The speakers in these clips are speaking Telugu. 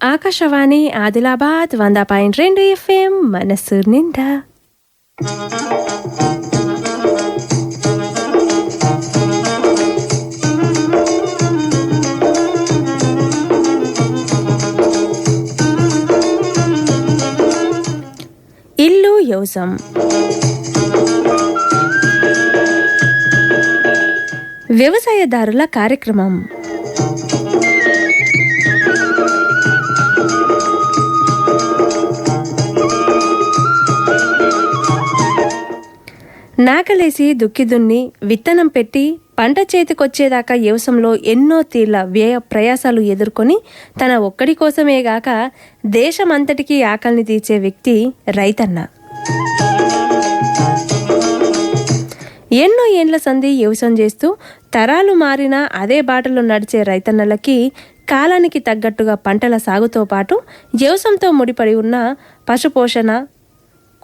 ఆకాశవాణి ఆదిలాబాద్ వంద పాయింట్ రెండు ఎఫ్ఎం మనస్సు నిండా ఇల్లు యోసం వ్యవసాయదారుల కార్యక్రమం నాకలేసి దుక్కి దున్ని విత్తనం పెట్టి పంట చేతికొచ్చేదాకా యవసంలో ఎన్నో తీర్ల వ్యయ ప్రయాసాలు ఎదుర్కొని తన ఒక్కడి కోసమే గాక దేశమంతటికీ ఆకలిని తీర్చే వ్యక్తి రైతన్న. ఎన్నో ఏండ్ల సంధి వ్యవసాయం చేస్తూ తరాలు మారినా అదే బాటలో నడిచే రైతన్నలకి కాలానికి తగ్గట్టుగా పంటల సాగుతో పాటు యవసంతో ముడిపడి ఉన్న పశుపోషణ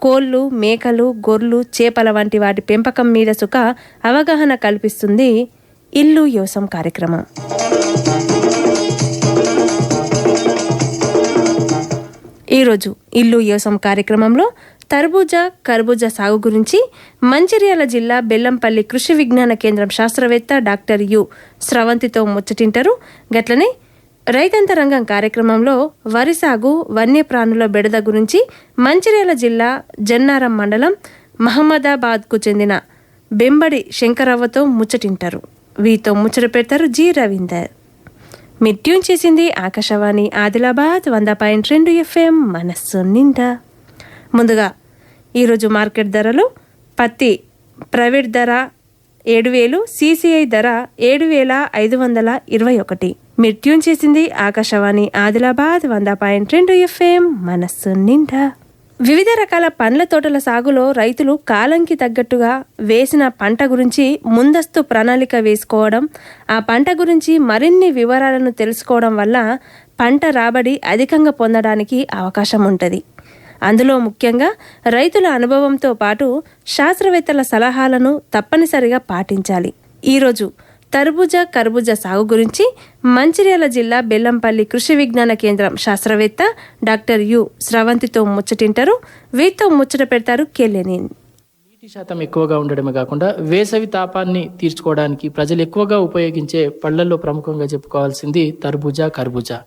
కోళ్ళు మేకలు గొర్రెలు చేపల వంటి వాటి పెంపకం మీద సుఖ అవగాహన కల్పిస్తుంది ఇల్లు యోసం కార్యక్రమం. ఈరోజు ఇల్లు యోసం కార్యక్రమంలో తర్బూజా కర్బూజా సాగు గురించి మంచిర్యాల జిల్లా బెల్లంపల్లి కృషి విజ్ఞాన కేంద్రం శాస్త్రవేత్త డాక్టర్ యు. స్రవంతితో ముచ్చటింటారు. గట్లనే రైతాంతరంగం కార్యక్రమంలో వరి సాగు వన్యప్రాణుల బెడద గురించి మంచిర్యాల జిల్లా జన్నారం మండలం మహమ్మదాబాద్కు చెందిన బెంబడి శంకరవ్వతో ముచ్చటింటారు. వీతో ముచ్చట పెడతారు జి రవీందర్. మీరు ట్యూన్ చేసింది ఆకాశవాణి ఆదిలాబాద్ వంద పాయింట్ రెండు ఎఫ్ఎం మనస్సు నిండా. ముందుగా ఈరోజు మార్కెట్ ధరలు పత్తి ప్రైవేట్ ధర ఏడు వేలు సీసీఐ ధర ఏడు వేల ఐదు వందల ఇరవై ఒకటి. మీరు ట్యూన్ చేసింది ఆకాశవాణి ఆదిలాబాద్ వంద పాయింట్ రెండు ఎఫ్ఎం మనస్సు నిండా. వివిధ రకాల పండ్ల తోటల సాగులో రైతులు కాలంకి తగ్గట్టుగా వేసిన పంట గురించి ముందస్తు ప్రణాళిక వేసుకోవడం ఆ పంట గురించి మరిన్ని వివరాలను తెలుసుకోవడం వల్ల పంట రాబడి అధికంగా పొందడానికి అవకాశం ఉంటుంది. అందులో ముఖ్యంగా రైతుల అనుభవంతో పాటు శాస్త్రవేత్తల సలహాలను తప్పనిసరిగా పాటించాలి. ఈరోజు తర్బూజా కర్బూజా సాగు గురించి మంచిర్యాల జిల్లా బెల్లంపల్లి కృషి విజ్ఞాన కేంద్రం శాస్త్రవేత్త డాక్టర్ యు స్రవంతితో ముచ్చటింటారు. వీతో ముచ్చట పెడతారు కెలెనిన్ నీటి శాతం ఎక్కువగా ఉండడమే కాకుండా వేసవి తాపాన్ని తీర్చుకోవడానికి ప్రజలు ఎక్కువగా ఉపయోగించే పళ్ళల్లో ప్రముఖంగా చెప్పుకోవాల్సింది తర్బూజా కర్బూజా.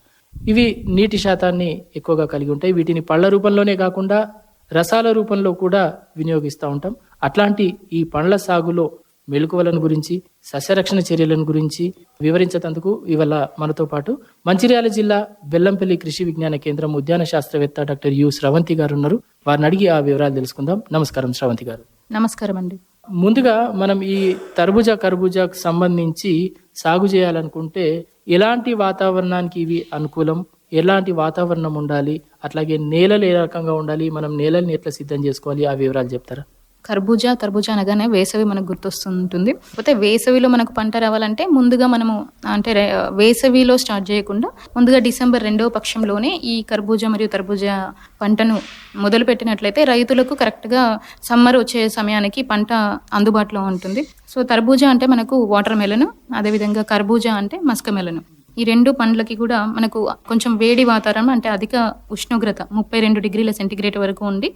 ఇవి నీటి శాతాన్ని ఎక్కువగా కలిగి ఉంటాయి. వీటిని పళ్ళ రూపంలోనే కాకుండా రసాల రూపంలో కూడా వినియోగిస్తూ ఉంటాం. అట్లాంటి ఈ పండ్ల సాగులో మెలకువలను గురించి సస్యరక్షణ చర్యలను గురించి వివరించేందుకు ఇవాళ మనతో పాటు మంచిర్యాల జిల్లా బెల్లంపల్లి కృషి విజ్ఞాన కేంద్రం ఉద్యాన శాస్త్రవేత్త డాక్టర్ యు స్రవంతి గారు ఉన్నారు. వారిని అడిగి ఆ వివరాలు తెలుసుకుందాం. నమస్కారం స్రవంతి గారు. నమస్కారం అండి ముందుగా మనం ఈ తర్బుజా కర్బూజాకు సంబంధించి సాగు చేయాలనుకుంటే ఎలాంటి వాతావరణానికి ఇవి అనుకూలం? ఎలాంటి వాతావరణం ఉండాలి? అట్లాగే నేలలు ఏ రకంగా ఉండాలి? మనం నేలల్ని ఎట్లా సిద్ధం చేసుకోవాలి? ఆ వివరాలు చెప్తారా? కర్బూజా తర్బూజా అనగానే వేసవి మనకు గుర్తొస్తుంటుంది. పోతే వేసవిలో మనకు పంట రావాలంటే ముందుగా మనము అంటే వేసవిలో స్టార్ట్ చేయకుండా ముందుగా డిసెంబర్ రెండవ పక్షంలోనే ఈ కర్బూజా మరియు తర్బూజా పంటను మొదలు పెట్టినట్లయితే రైతులకు కరెక్ట్గా సమ్మర్ వచ్చే సమయానికి పంట అందుబాటులో ఉంటుంది. సో తర్బూజా అంటే మనకు వాటర్ మెలను అదేవిధంగా కర్బూజా అంటే మస్క మెలను. ఈ రెండు పండ్లకి కూడా మనకు కొంచెం వేడి వాతావరణం అంటే అధిక ఉష్ణోగ్రత ముప్పై రెండు డిగ్రీల సెంటిగ్రేడ్ వరకు ఉండి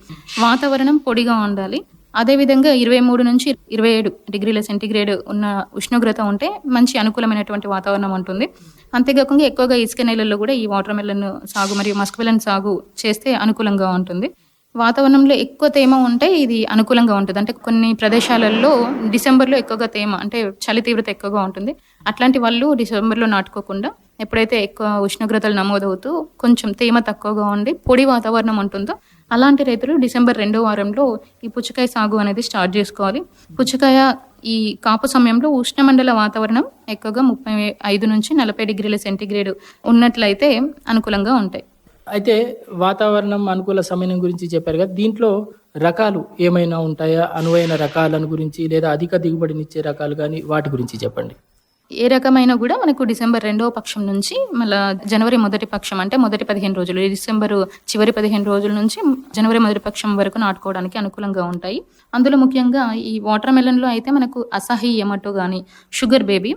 వాతావరణం పొడిగా ఉండాలి. అదేవిధంగా ఇరవై మూడు నుంచి ఇరవై ఏడు డిగ్రీల సెంటిగ్రేడ్ ఉన్న ఉష్ణోగ్రత ఉంటే మంచి అనుకూలమైనటువంటి వాతావరణం ఉంటుంది. అంతేకాకుండా ఎక్కువగా ఇసుక నేలల్లో కూడా ఈ వాటర్ మెలన్ సాగు మరియు మస్క్ మెలన్ సాగు చేస్తే అనుకూలంగా ఉంటుంది. వాతావరణంలో ఎక్కువ తేమ ఉంటే ఇది అనుకూలంగా ఉంటుంది. అంటే కొన్ని ప్రదేశాలలో డిసెంబర్లో ఎక్కువగా తేమ అంటే చలి తీవ్రత ఎక్కువగా ఉంటుంది. అట్లాంటి వాళ్ళు డిసెంబర్లో నాటుకోకుండా ఎప్పుడైతే ఎక్కువ ఉష్ణోగ్రతలు నమోదవుతూ కొంచెం తేమ తక్కువగా ఉండి పొడి వాతావరణం ఉంటుందో అలాంటి రైతులు డిసెంబర్ రెండో వారంలో ఈ పుచ్చకాయ సాగు అనేది స్టార్ట్ చేసుకోవాలి. పుచ్చకాయ ఈ కాపు సమయంలో ఉష్ణమండల వాతావరణం ఎక్కువగా ముప్పై ఐదు నుంచి నలభై డిగ్రీల సెంటీగ్రేడ్ ఉన్నట్లయితే అనుకూలంగా ఉంటాయి. అయితే వాతావరణం అనుకూల సమయం గురించి చెప్పారు కదా దీంట్లో రకాలు ఏమైనా ఉంటాయా? అనువైన రకాలను గురించి లేదా అధిక దిగుబడినిచ్చే రకాలు కానీ వాటి గురించి చెప్పండి. ఏ రకమైన కూడా మనకు డిసెంబర్ రెండవ పక్షం నుంచి మళ్ళీ జనవరి మొదటి పక్షం అంటే మొదటి పదిహేను రోజులు. డిసెంబర్ చివరి పదిహేను రోజుల నుంచి జనవరి మొదటి పక్షం వరకు నాటుకోవడానికి అనుకూలంగా ఉంటాయి. అందులో ముఖ్యంగా ఈ వాటర్ మెలన్లో అయితే మనకు అసాహి ఎమటో కానీ షుగర్ బేబీ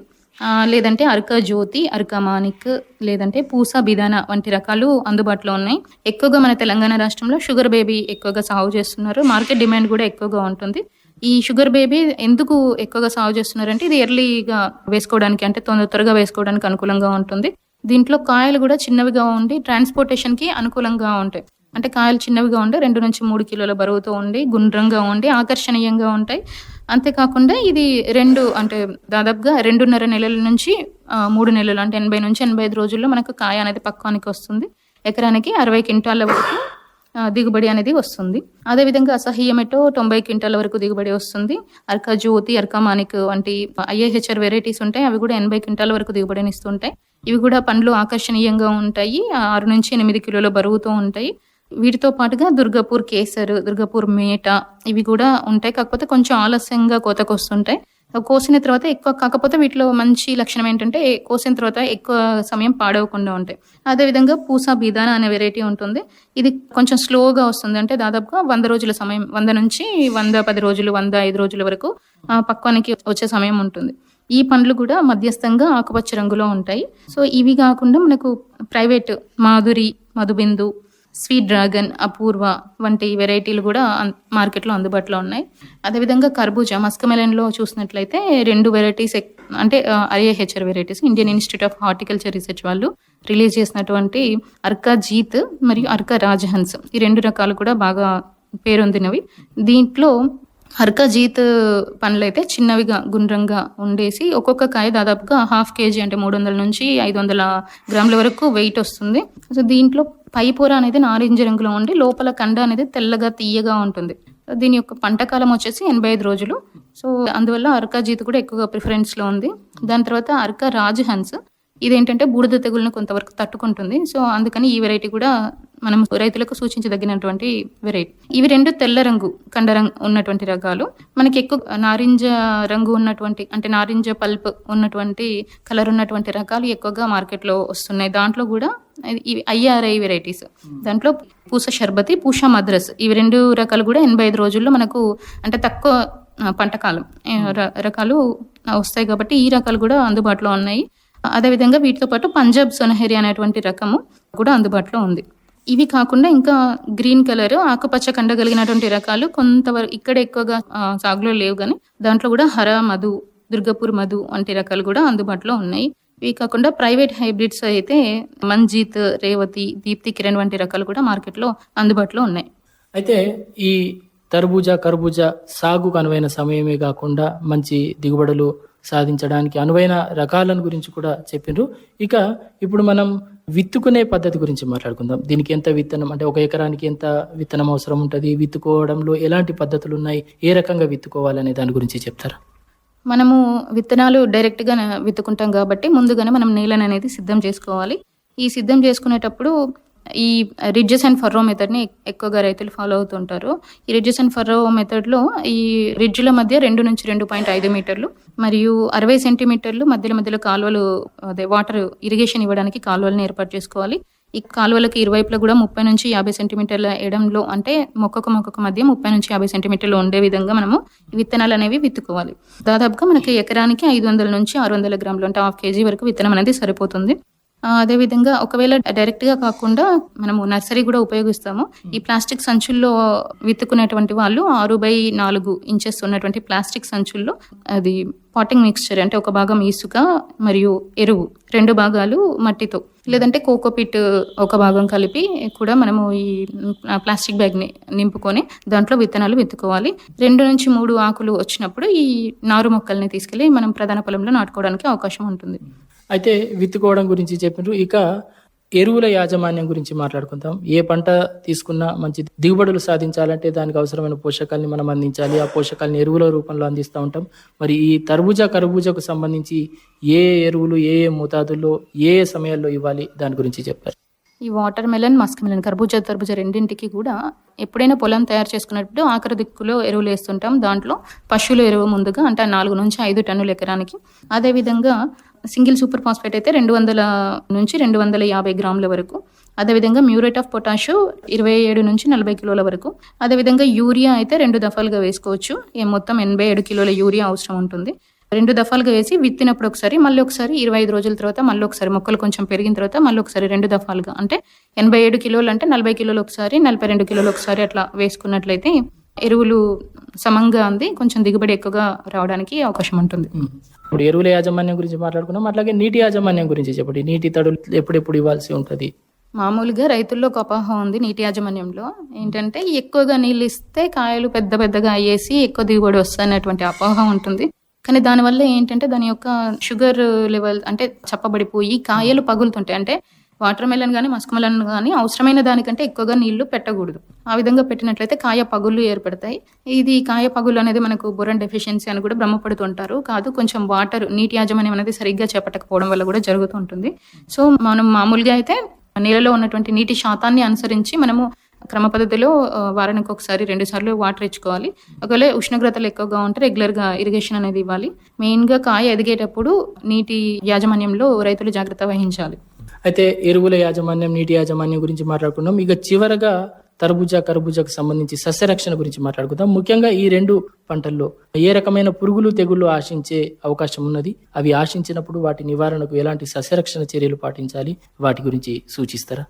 లేదంటే అర్క జ్యోతి అర్క మానిక్ లేదంటే పూసా బిదాన వంటి రకాలు అందుబాటులో ఉన్నాయి. ఎక్కువగా మన తెలంగాణ రాష్ట్రంలో షుగర్ బేబీ ఎక్కువగా సాగు చేస్తున్నారు. మార్కెట్ డిమాండ్ కూడా ఎక్కువగా ఉంటుంది. ఈ షుగర్ బేబీ ఎందుకు ఎక్కువగా సాగు చేస్తున్నారంటే ఇది ఎర్లీగా వేసుకోవడానికి అంటే తొందర త్వరగా వేసుకోవడానికి అనుకూలంగా ఉంటుంది. దీంట్లో కాయలు కూడా చిన్నవిగా ఉండి ట్రాన్స్పోర్టేషన్కి అనుకూలంగా ఉంటాయి. అంటే కాయలు చిన్నవిగా ఉండి రెండు నుంచి మూడు కిలోల బరువుతో ఉండి గుండ్రంగా ఉండి ఆకర్షణీయంగా ఉంటాయి. అంతేకాకుండా ఇది రెండు అంటే దాదాపుగా రెండున్నర నెలల నుంచి మూడు నెలలు అంటే ఎనభై నుంచి ఎనభై ఐదు రోజుల్లో మనకు కాయ అనేది పక్వానికి వస్తుంది. ఎకరానికి అరవై క్వింటాల వరకు దిగుబడి అనేది వస్తుంది. అదేవిధంగా అసహ్యమెటో తొంభై క్వింటాల వరకు దిగుబడి వస్తుంది. అర్కా జ్యోతి అర్కా మానిక్ వంటి ఐఏహెచ్ఆర్ వెరైటీస్ ఉంటాయి. అవి కూడా ఎనభై క్వింటాల వరకు దిగుబడిని ఇస్తుంటాయి. ఇవి కూడా పండ్లు ఆకర్షణీయంగా ఉంటాయి. ఆరు నుంచి ఎనిమిది కిలోల బరువుతో ఉంటాయి. వీటితో పాటుగా దుర్గాపూర్ కేసర్ దుర్గాపూర్ మేట ఇవి కూడా ఉంటాయి. కాకపోతే కొంచెం ఆలస్యంగా కోతకు వస్తుంటాయి కోసిన తర్వాత ఎక్కువ కాకపోతే వీటిలో మంచి లక్షణం ఏంటంటే కోసిన తర్వాత ఎక్కువ సమయం పాడవకుండా ఉంటాయి. అదేవిధంగా పూసా బీదాన అనే వెరైటీ ఉంటుంది. ఇది కొంచెం స్లోగా వస్తుంది. అంటే దాదాపుగా వంద రోజుల సమయం వంద నుంచి వంద పది రోజులు వంద ఐదు రోజుల వరకు పక్వానికి వచ్చే సమయం ఉంటుంది. ఈ పండ్లు కూడా మధ్యస్థంగా ఆకుపచ్చ రంగులో ఉంటాయి. సో ఇవి కాకుండా మనకు private Madhuri Madhubindu sweet dragon Apoorva వంటి వెరైటీలు కూడా మార్కెట్లో అందుబాటులో ఉన్నాయి. అదేవిధంగా కర్బూజా మస్కమెలన్లో చూసినట్లయితే రెండు వెరైటీస్ అంటే IAHR varieties Indian institute of horticulture research వాళ్ళు రిలీజ్ చేసినటువంటి అర్కా జీత్ మరియు అర్కా రాజహన్స్ ఈ రెండు రకాలు కూడా బాగా పేరొందినవి. దీంట్లో హర్కజీత్ పండ్లు అయితే చిన్నవిగా గుండ్రంగా ఉండేసి ఒక్కొక్క కాయ దాదాపుగా హాఫ్ కేజీ అంటే మూడు వందల నుంచి ఐదు వందల గ్రాముల వరకు వెయిట్ వస్తుంది. సో దీంట్లో పై పొర అనేది నారింజ రంగులో ఉండి లోపల కండ అనేది తెల్లగా తీయగా ఉంటుంది. దీని యొక్క పంట కాలం వచ్చేసి ఎనభై ఐదు రోజులు. సో అందువల్ల అర్కా జీత్ కూడా ఎక్కువగా ప్రిఫరెన్స్లో ఉంది. దాని తర్వాత అర్కా రాజహన్స్ ఇదేంటంటే బూడిద తెగులను కొంతవరకు తట్టుకుంటుంది. సో అందుకని ఈ వెరైటీ కూడా మనం రైతులకు సూచించదగినటువంటి వెరైటీ ఇవి రెండు తెల్ల రంగు కండ రంగు ఉన్నటువంటి రకాలు. మనకి ఎక్కువ నారింజ రంగు ఉన్నటువంటి అంటే నారింజ పల్ప్ ఉన్నటువంటి కలర్ ఉన్నటువంటి రకాలు ఎక్కువగా మార్కెట్లో వస్తున్నాయి. దాంట్లో కూడా ఇవి ఐఆర్ఐ వెరైటీస్. దాంట్లో పూస షర్బతి పూష మద్రస్ ఇవి రెండు రకాలు కూడా ఎనభై ఐదు రోజుల్లో మనకు అంటే తక్కువ పంటకాలం రకాలు వస్తాయి కాబట్టి ఈ రకాలు కూడా అందుబాటులో ఉన్నాయి. అదేవిధంగా వీటితో పాటు పంజాబ్ సొనహెరి అనేటువంటి రకము కూడా అందుబాటులో ఉంది. ఇవి కాకుండా ఇంకా గ్రీన్ కలర్ ఆకుపచ్చ కండగలిగినటువంటి రకాలు కొంతవరకు ఇక్కడ ఎక్కువగా సాగులో లేవు కానీ దాంట్లో కూడా హర మధు దుర్గపూర్ మధు వంటి రకాలు కూడా అందుబాటులో ఉన్నాయి. ఇవి కాకుండా ప్రైవేట్ హైబ్రిడ్స్ అయితే మంజీత్ రేవతి దీప్తి కిరణ్ వంటి రకాలు కూడా మార్కెట్లో అందుబాటులో ఉన్నాయి. అయితే ఈ తర్బూజా కర్బూజా సాగుకు అనువైన సమయమే కాకుండా మంచి దిగుబడులు సాధించడానికి అనువైన రకాలను గురించి కూడా చెప్పిండ్రు ఇక ఇప్పుడు మనం విత్తుకునే పద్ధతి గురించి మాట్లాడుకుందాం. దీనికి ఎంత విత్తనం అంటే ఒక ఎకరానికి ఎంత విత్తనం అవసరం ఉంటుంది? విత్తుకోవడంలో ఎలాంటి పద్ధతులు ఉన్నాయి? ఏ రకంగా విత్తుకోవాలనే దాని గురించి చెప్తారా? మనము విత్తనాలు డైరెక్ట్గా విత్తుకుంటాం కాబట్టి ముందుగానే మనం నేలను అనేది సిద్ధం చేసుకోవాలి. ఈ సిద్ధం చేసుకునేటప్పుడు ఈ రిడ్జెస్ అండ్ ఫర్రో మెథడ్ని ఎక్కువగా రైతులు ఫాలో అవుతుంటారు ఈ రిడ్జెస్ అండ్ ఫర్రో మెథడ్లో ఈ రిడ్జ్ల మధ్య రెండు నుంచి రెండు పాయింట్ ఐదు మీటర్లు మరియు అరవై సెంటీమీటర్లు మధ్యలో మధ్యలో కాలువలు అదే వాటర్ ఇరిగేషన్ ఇవ్వడానికి కాలువలను ఏర్పాటు చేసుకోవాలి. ఈ కాలువలకు ఇరువైపులా కూడా ముప్పై నుంచి యాభై సెంటీమీటర్ల ఎడంలో అంటే మొక్కకు మొక్కకు మధ్య ముప్పై నుంచి యాభై సెంటీమీటర్లు ఉండే విధంగా మనము ఈ విత్తనాలు అనేవి విత్తుకోవాలి. దాదాపుగా మనకి ఎకరానికి ఐదు వందల నుంచి ఆరు వందల గ్రాములు అంటే హాఫ్ కేజీ వరకు విత్తనం అనేది సరిపోతుంది. అదేవిధంగా ఒకవేళ డైరెక్ట్గా కాకుండా మనము నర్సరీ కూడా ఉపయోగిస్తాము. ఈ ప్లాస్టిక్ సంచుల్లో విత్తుకునేటువంటి వాళ్ళు ఆరు బై నాలుగు ఇంచెస్ ఉన్నటువంటి ప్లాస్టిక్ సంచుల్లో అది పాటింగ్ మిక్స్చర్ అంటే ఒక భాగం ఇసుక మరియు ఎరువు రెండు భాగాలు మట్టితో. లేదంటే కోకోపిట్ ఒక భాగం కలిపి కూడా మనము ఈ ప్లాస్టిక్ బ్యాగ్ని నింపుకొని దాంట్లో విత్తనాలు విత్తుకోవాలి. రెండు నుంచి మూడు ఆకులు వచ్చినప్పుడు ఈ నారు మొక్కల్ని తీసుకెళ్ళి మనం ప్రధాన పొలంలో నాటుకోవడానికి అవకాశం ఉంటుంది. అయితే విత్తుకోవడం గురించి చెప్పిండ్రు ఇక ఎరువుల యాజమాన్యం గురించి మాట్లాడుకుందాం. ఏ పంట తీసుకున్నా మంచి దిగుబడులు సాధించాలంటే దానికి అవసరమైన పోషకాలని మనం అందించాలి. ఆ పోషకాలని ఎరువుల రూపంలో అందిస్తూ ఉంటాం. మరి ఈ తర్బూజా కర్బూజాకు సంబంధించి ఏ ఎరువులు ఏ ఏ మోతాదుల్లో ఏ ఏ సమయాల్లో ఇవ్వాలి? దాని గురించి చెప్పారు. ఈ వాటర్ మెలన్ మస్క్ మెలన్ కర్బూజా తర్బూజా రెండింటికి కూడా ఎప్పుడైనా పొలం తయారు చేసుకున్నప్పుడు ఆఖరి దిక్కులో ఎరువులు వేస్తుంటాం. దాంట్లో పశువుల ఎరువు ముందుగా అంటే నాలుగు నుంచి ఐదు టన్నుల ఎకరానికి. అదేవిధంగా సింగిల్ సూపర్ ఫాస్ఫేట్ అయితే రెండు వందల నుంచి రెండు వందల యాభై గ్రాముల వరకు. అదేవిధంగా మ్యూరేట్ ఆఫ్ పొటాషు ఇరవై ఏడు నుంచి నలభై కిలోల వరకు. అదేవిధంగా యూరియా అయితే రెండు దఫాలుగా వేసుకోవచ్చు. మొత్తం ఎనభై ఏడు కిలోల యూరియా అవసరం ఉంటుంది. రెండు దఫాలుగా వేసి విత్తినప్పుడు ఒకసారి మళ్ళీ ఒకసారి ఇరవై ఐదు రోజుల తర్వాత మళ్ళీ ఒకసారి మొక్కలు కొంచెం పెరిగిన తర్వాత మళ్ళీ ఒకసారి రెండు దఫాలుగా. అంటే ఎనభై ఏడు కిలోలు అంటే నలభై కిలోలు ఒకసారి నలభై రెండు కిలోలు ఒకసారి అట్లా వేసుకున్నట్లయితే ఎరువులు సమంగా అంది కొంచెం దిగుబడి ఎక్కువగా రావడానికి అవకాశం ఉంటుంది. ఇప్పుడు ఎరువుల యాజమాన్యం గురించి మాట్లాడుకున్నాం అట్లాగే నీటి యాజమాన్యం గురించి చెప్పండి. నీటి తడులు ఎప్పుడెప్పుడు ఇవ్వాల్సి ఉంటుంది? మామూలుగా రైతుల్లో ఒక అపోహ ఉంది నీటి యాజమాన్యంలో. ఏంటంటే ఎక్కువగా నీళ్ళు ఇస్తే కాయలు పెద్ద పెద్దగా అయ్యేసి ఎక్కువ దిగుబడి వస్తాయనేటువంటి అపోహ ఉంటుంది. కానీ దానివల్ల ఏంటంటే దాని యొక్క షుగర్ లెవెల్ అంటే చప్పబడిపోయి కాయలు పగులుతుంటాయి. అంటే వాటర్ మెలన్ కానీ మస్క్ మెలన్ కానీ అవసరమైన దానికంటే ఎక్కువగా నీళ్ళు పెట్టకూడదు. ఆ విధంగా పెట్టినట్లయితే కాయ పగుళ్ళు ఏర్పడతాయి. ఇది కాయ పగులు అనేది మనకు బొరన్ డెఫిషియన్సీ అని కూడా భ్రమపడుతుంటారు. కాదు కొంచెం వాటర్ నీటి యాజమాన్యం అనేది సరిగ్గా చేపట్టకపోవడం వల్ల కూడా జరుగుతుంటుంది. సో మనం మామూలుగా అయితే నీళ్ళలో ఉన్నటువంటి నీటి శాతాన్ని అనుసరించి మనము క్రమ పద్ధతిలో వారానికి ఒకసారి రెండు సార్లు వాటర్ ఇచ్చుకోవాలి. ఒకవేళ ఉష్ణోగ్రతలు ఎక్కువగా ఉంటే రెగ్యులర్గా ఇరిగేషన్ అనేది ఇవ్వాలి. మెయిన్గా కాయ ఎదిగేటప్పుడు నీటి యాజమాన్యంలో రైతులు జాగ్రత్త వహించాలి. అయితే ఎరువుల యాజమాన్యం నీటి యాజమాన్యం గురించి మాట్లాడుకున్నాం ఇక చివరగా తర్బూజా కర్బూజాకు సంబంధించి సస్యరక్షణ గురించి మాట్లాడుకుందాం. ముఖ్యంగా ఈ రెండు పంటల్లో ఏ రకమైన పురుగులు తెగుళ్ళు ఆశించే అవకాశం ఉన్నది? అవి ఆశించినప్పుడు వాటి నివారణకు ఎలాంటి సస్యరక్షణ చర్యలు పాటించాలి? వాటి గురించి సూచిస్తారా?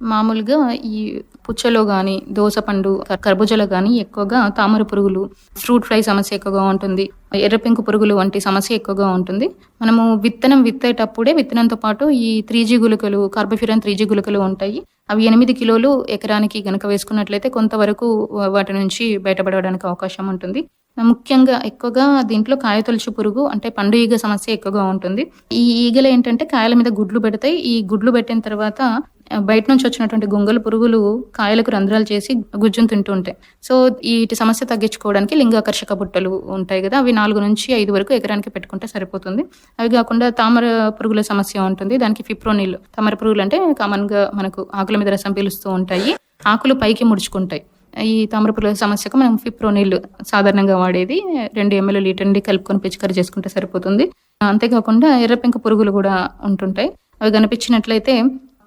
మామూలుగా ఈ పుచ్చలో కానీ దోసపండు కర్బూజలో కానీ ఎక్కువగా తామర పురుగులు ఫ్రూట్ ఫ్లై సమస్య ఎక్కువగా ఉంటుంది. ఎర్రపెంకు పురుగులు వంటి సమస్య ఎక్కువగా ఉంటుంది. మనము విత్తనం విత్తేటప్పుడే విత్తనంతో పాటు ఈ త్రీ గులకలు గుళికలు కార్బోఫిరాన్ త్రీ జీ గుళికలు ఉంటాయి. అవి ఎనిమిది కిలోలు ఎకరానికి గనక వేసుకున్నట్లయితే కొంతవరకు వాటి నుంచి బయటపడడానికి అవకాశం ఉంటుంది. ముఖ్యంగా ఎక్కువగా దీంట్లో కాయ తొలచు పురుగు అంటే పండు ఈగ సమస్య ఎక్కువగా ఉంటుంది. ఈ ఈగలు ఏంటంటే కాయల మీద గుడ్లు పెడతాయి. ఈ గుడ్లు పెట్టిన తర్వాత బయట నుంచి వచ్చినటువంటి గొంగళి పురుగులు కాయలకు రంధ్రాలు చేసి గుజ్జును తింటూ ఉంటాయి. సో వీటి సమస్య తగ్గించుకోవడానికి లింగాకర్షక బుట్టలు ఉంటాయి కదా అవి నాలుగు నుంచి ఐదు వరకు ఎకరానికి పెట్టుకుంటే సరిపోతుంది. అవి కాకుండా తామర పురుగుల సమస్య ఉంటుంది. దానికి ఫిప్రోనిల్ తామర పురుగులు అంటే కామన్గా మనకు ఆకుల మీద రసం పీలుస్తూ ఉంటాయి. ఆకులు పైకి ముడుచుకుంటాయి. ఈ తామరపుల సమస్యకు మనం ఫిప్రో నీళ్ళు సాధారణంగా వాడేది రెండు ఎంఎల్ లీటర్ నుండి కలుపుకొని పిచికారీ చేసుకుంటే సరిపోతుంది. అంతేకాకుండా ఎర్రపెంక పురుగులు కూడా ఉంటుంటాయి. అవి కనిపించినట్లయితే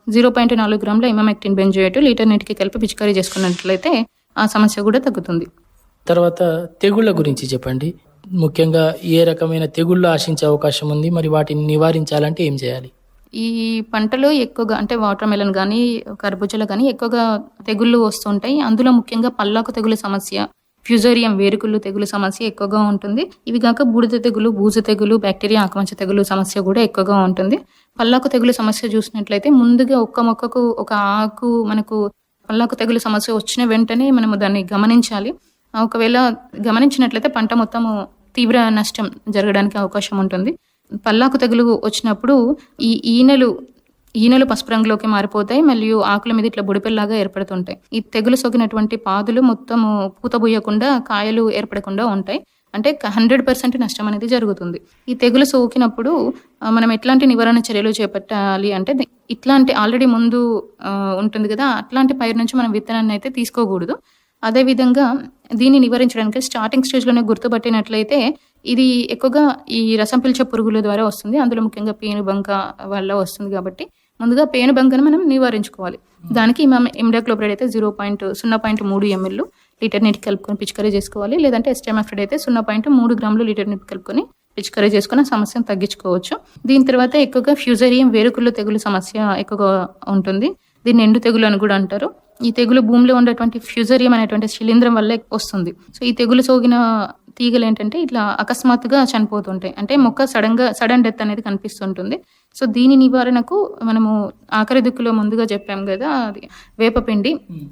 జీరో పాయింట్ నాలుగు గ్రాముల ఇమామెక్టిన్ బెంజోయేట్ లీటర్ నీటికి కలిపి పిచికారీ చేసుకున్నట్లయితే ఆ సమస్య కూడా తగ్గుతుంది. తర్వాత తెగుళ్ళ గురించి చెప్పండి. ముఖ్యంగా ఏ రకమైన తెగుళ్ళు ఆశించే అవకాశం ఉంది? మరి వాటిని నివారించాలంటే ఏం చేయాలి? ఈ పంటలో ఎక్కువగా అంటే వాటర్ మెలన్ కానీ కర్బూజాలు కానీ ఎక్కువగా తెగుళ్ళు వస్తుంటాయి. అందులో ముఖ్యంగా పల్లాకు తెగులు సమస్య ఫ్యూజోరియం వేరుకుళ్ళు తెగులు సమస్య ఎక్కువగా ఉంటుంది. ఇవి కాక బూడిద తెగులు బూజు తెగులు బ్యాక్టీరియా ఆకుమంచ తెగులు సమస్య కూడా ఎక్కువగా ఉంటుంది. పల్లాకు తెగులు సమస్య చూసినట్లయితే ముందుగా ఒక్క మొక్కకు ఒక ఆకు మనకు పల్లాకు తెగులు సమస్య వచ్చిన వెంటనే మనము దాన్ని గమనించాలి. ఒకవేళ గమనించినట్లయితే పంట మొత్తము తీవ్ర నష్టం జరగడానికి అవకాశం ఉంటుంది. పల్లాకు తెగులు వచ్చినప్పుడు ఈ ఈనెలు ఈనెలు పసుపు రంగులోకి మారిపోతాయి మరియు ఆకుల మీద ఇట్లా బుడిపెల్లాగా ఏర్పడుతుంటాయి. ఈ తెగులు సోకినటువంటి పాదులు మొత్తము పూత కాయలు ఏర్పడకుండా ఉంటాయి. అంటే హండ్రెడ్ పర్సెంట్ నష్టం అనేది జరుగుతుంది. ఈ తెగులు సోకినప్పుడు మనం ఎట్లాంటి నివారణ చర్యలు చేపట్టాలి అంటే ఇట్లాంటి ఆల్రెడీ ముందు ఉంటుంది కదా అట్లాంటి పైరు నుంచి మనం విత్తనాన్ని అయితే తీసుకోకూడదు. అదేవిధంగా దీన్ని నివారించడానికి స్టార్టింగ్ స్టేజ్లోనే గుర్తుపట్టినట్లయితే ఇది ఎక్కువగా ఈ రసం పీల్చే పురుగుల ద్వారా వస్తుంది. అందులో ముఖ్యంగా పేనుబంక వల్ల వస్తుంది కాబట్టి ముందుగా పేనుబంకను మనం నివారించుకోవాలి. దానికి మనం ఇమ్డాక్లోప్రైడ్ అయితే జీరో పాయింట్ సున్నా పాయింట్ మూడు ఎంఎల్ లీటర్ నీటికి కలుపుకొని పిచికారీ చేసుకోవాలి. లేదంటే ఎస్టెమాఫ్రైడ్ అయితే సున్నా పాయింట్ మూడు గ్రాములు లీటర్ నీటి కలుపుకొని పిచికారీ చేసుకుని సమస్యను తగ్గించుకోవచ్చు. దీని తర్వాత ఎక్కువగా ఫ్యూజరియం వేరుకుళ్ళు తెగులు సమస్య ఎక్కువగా ఉంటుంది. దీన్ని ఎండు తెగులు అని కూడా అంటారు. ఈ తెగులు భూమిలో ఉండేటువంటి ఫ్యూజరియం అనేటువంటి శిలీంధ్రం వల్లే వస్తుంది. సో ఈ తెగులు సోకిన తీగలు ఏంటంటే ఇట్లా అకస్మాత్తుగా చనిపోతుంటాయి. అంటే మొక్క సడన్గా సడన్ డెత్ అనేది కనిపిస్తుంటుంది. సో దీని నివారణకు మనము ఆఖరి దుక్కులో ముందుగా చెప్పాం కదా అది వేపపిండి.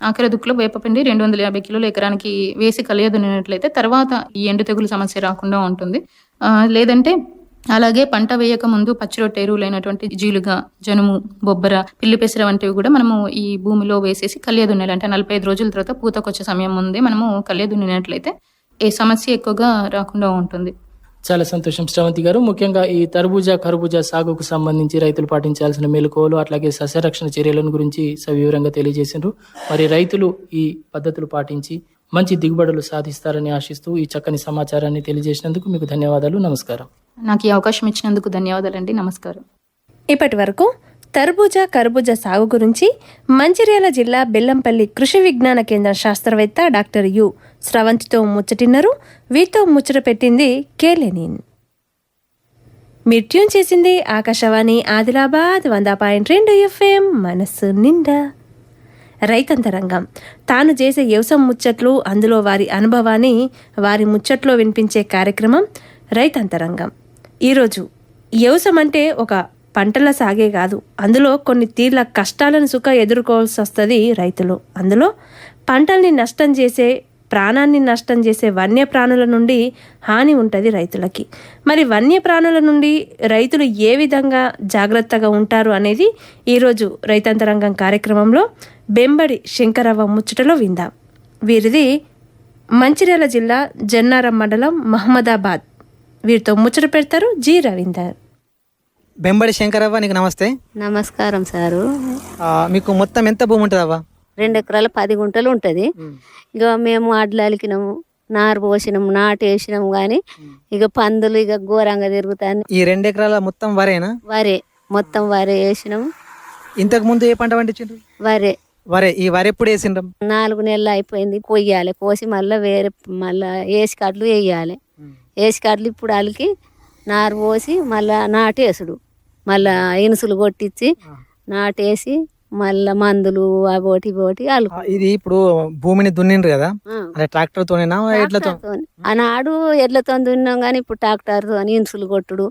ఆఖరి దుక్కులో వేపపిండి రెండు వందల యాభై కిలోల ఎకరానికి వేసి కలియదున్నట్లయితే తర్వాత ఈ ఎండు తెగులు సమస్య రాకుండా ఉంటుంది. లేదంటే అలాగే పంట వేయక ముందు పచ్చిరొట్ట ఎరువులైనటువంటి జీలుగా జనుము బొబ్బర పిల్లి పెసర వంటివి కూడా మనము ఈ భూమిలో వేసేసి కలియదున్నాలి అంటే నలభై ఐదు రోజుల తర్వాత పూతకొచ్చే సమయం ముందే మనము కలియదున్నినట్లయితే ఏ సమస్య ఎక్కువగా రాకుండా ఉంటుంది. చాలా సంతోషం శ్రవంతి గారు. ముఖ్యంగా ఈ తర్బూజా కర్బూజా సాగుకు సంబంధించి రైతులు పాటించాల్సిన మెలకువలు అట్లాగే సస్యరక్షణ చర్యలను గురించి సవివరంగా తెలియజేసిండ్రు. మరి రైతులు ఈ పద్ధతులు పాటించి మంచి దిగుబడులు సాధిస్తారని ఆశిస్తూ ఈ చక్కని సమాచారాన్ని తెలియజేసినందుకు మీకు ధన్యవాదాలు. నమస్కారం. నాకు ఈ అవకాశం ఇచ్చినందుకు ధన్యవాదాలండి. నమస్కారం. ఇప్పటి వరకు తర్బూజా కర్బూజా సాగు గురించి మంచిర్యాల జిల్లా బెల్లంపల్లి కృషి విజ్ఞాన కేంద్ర శాస్త్రవేత్త డాక్టర్ యు స్రవంతితో ముచ్చటిన్నరు. వీతో ముచ్చట పెట్టింది కేలెనిన్ మీరు ట్యూన్ చేసింది ఆకాశవాణి ఆదిలాబాద్ వంద పాయింట్ రెండు ఎఫ్ఎం మనస్సు నిండా. రైతంతరంగం. తాను చేసే వ్యవసాయ ముచ్చట్లు అందులో వారి అనుభవాన్ని వారి ముచ్చట్లో వినిపించే కార్యక్రమం రైతంతరంగం. ఈరోజు వ్యవసాయం అంటే ఒక పంటల సాగే కాదు. అందులో కొన్ని తీర్ల కష్టాలను సుఖ ఎదుర్కోవాల్సి వస్తుంది రైతులు. అందులో పంటల్ని నష్టం చేసే ప్రాణాన్ని నష్టం చేసే వన్యప్రాణుల నుండి హాని ఉంటుంది రైతులకి. మరి వన్యప్రాణుల నుండి రైతులు ఏ విధంగా జాగ్రత్తగా ఉంటారు అనేది ఈరోజు రైతాంతరంగం కార్యక్రమంలో బెంబడి శంకరవ్వ ముచ్చటలో విందాం. వీరిది మంచిర్యాల జిల్లా జన్నారం మండలం మహమ్మదాబాద్. వీరితో ముచ్చట పెడతారు జి రవీందర్. బెంబడి శంకరవ్వ నీకు నమస్తే. నమస్కారం సారు. మీకు మొత్తం ఎంత భూమి ఉంటుంది అవ్వ? రెండు ఎకరాల పది గుంటలు ఉంటుంది. ఇక మేము అడ్లు అలికినాము నారు పోసినాము నాటు వేసినాము కానీ ఇక పందులు ఇక ఘోరంగా తిరుగుతాయి ఈ రెండు ఎకరాల మొత్తం వరేనా? వరే మొత్తం వరే వేసినాము. ఇంతకు ముందు ఏ పంట పండించారు వరే. వరే ఈ వరి ఎప్పుడు వేసిండ్రం? నాలుగు నెలలు అయిపోయింది కొయ్యాలి కోసి మళ్ళీ వేరే మళ్ళీ వేసి కట్లు వేయాలి. వేసి కట్లు ఇప్పుడు అలికి నారు పోసి మళ్ళా నాటేసుడు మళ్ళా ఇనుసులు కొట్టించి నాటేసి మళ్ళా మందులు అవి ఒకటి ఆ, ఇది ఇప్పుడు భూమిని దున్నిండ్రు కదా? ట్రాక్టర్ తోనేనా ట్రాక్టర్తోని. ఆనాడు ఎడ్లతో దున్నాం కానీ ఇప్పుడు ట్రాక్టర్తో ఇన్సులు కొట్టుడు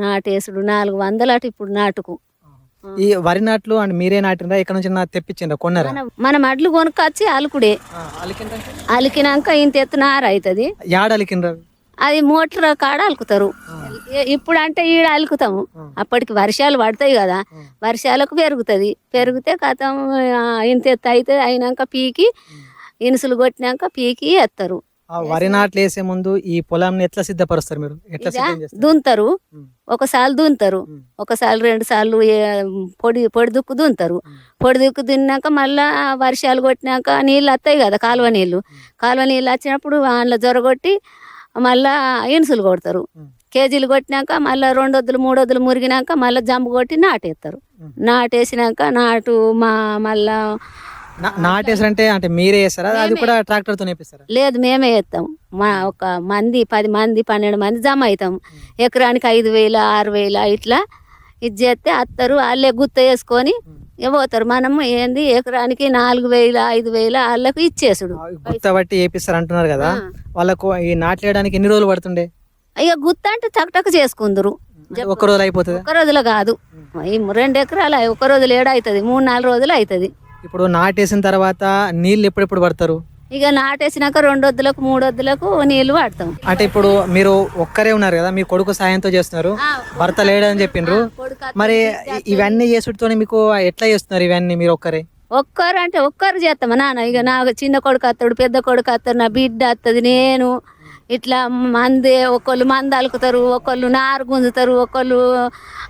నాటేసుడు. నాలుగు వందలు అటు ఇప్పుడు నాటుకు. ఈ వరి నాట్లు అండ్ మీరే నాటినరా ఇక్కడ నుంచి తెప్పించిండ్రా? కొన్నారా? మన అడ్లు కొనుక్కొచ్చి అలుకుడే? అలికినాక ఇంత ఎత్తు నార అవుతుంది యాడ అది మోటార్ కాడ అలుకుతారు. ఇప్పుడు అంటే ఈడ అలుకుతాము. అప్పటికి వర్షాలు పడతాయి కదా వర్షాలకు పెరుగుతుంది. పెరిగితే కథం ఇంత ఎత్తు అయితే అయినాక పీకి ఇనుసులు కొట్టినాక పీకి ఎత్తారు. ఆ వరి నాట్లు వేసే ముందు ఈ పొలాన్ని ఎట్లా సిద్ధపరుస్తారు మీరు? ఎట్లా. ఒకసారి దున్తారు. ఒకసారి రెండు సార్లు పొడి పొడి దుక్కు దున్తారు పొడి దుక్కు దున్నాక మళ్ళా వర్షాలు కొట్టినాక నీళ్ళు వస్తాయి కదా కాలువ నీళ్ళు. కాలువ నీళ్ళు వచ్చినప్పుడు అందులో జొరగొట్టి మళ్ళా ఇనుసులు కొడతారు. కేజీలు కొట్టినాక మళ్ళీ రెండు వద్దులు మూడు వద్దులు మురిగినాక మళ్ళీ జంపు కొట్టి నాటేస్తారు. నాటేసినాక నాటు మా మళ్ళా నాటేసారంటే అంటే మీరే వేస్తారా అది కూడా ట్రాక్టర్తో నేపిస్తారా? లేదు మేమే వేస్తాం మా ఒక మంది పది మంది పన్నెండు మంది జమ అవుతాం ఎకరానికి ఐదు వేల ఆరు వేల ఇట్లా ఇది చేస్తే అత్తరు వాళ్ళే గుత్త వేసుకొని పోతారు మనం ఏంది? ఎకరానికి నాలుగు వేల ఐదు వేల వాళ్ళకు ఇచ్చేసుడు. గుర్తబట్టి వేపిస్తారు అంటున్నారు కదా. వాళ్ళకు ఈ నాట్లేయడానికి ఎన్ని రోజులు పడుతుండే? ఇక గుత్త అంటే టక్ చేసుకుందరు. అంటే ఒక్క రోజులు అయిపోతుంది? ఒక రోజులో కాదు. రెండు ఎకరాలు ఒక రోజులు ఏడు అవుతుంది మూడు నాలుగు రోజులు అవుతుంది ఇప్పుడు నాటేసిన తర్వాత నీళ్ళు ఎప్పుడెప్పుడు పడతారు? ఇక నాటేసినాక రెండు వద్దులకు మూడు వద్దులకు నీళ్ళు వాడతాం. అంటే ఇప్పుడు మీరు ఒక్కరే ఉన్నారు కదా? మీ కొడుకు సాయంతో చేస్తున్నారు. భర్త లేడని చెప్పిండ్రు. మరి ఇవన్నీ చేసుడుతోనే మీకు ఎట్లా చేస్తున్నారు ఇవన్నీ మీరు ఒక్కరే? ఒక్కరు అంటే ఒక్కరు చేస్తామా నాన్న ఇక నాకు చిన్న కొడుకు అత్తాడు పెద్ద కొడుకు అత్తాడు నా బిడ్డ అత్తది నేను ఇట్లా మంది ఒకళ్ళు మంది అలుకుతారు ఒకళ్ళు నారు గుంజుతారు ఒకళ్ళు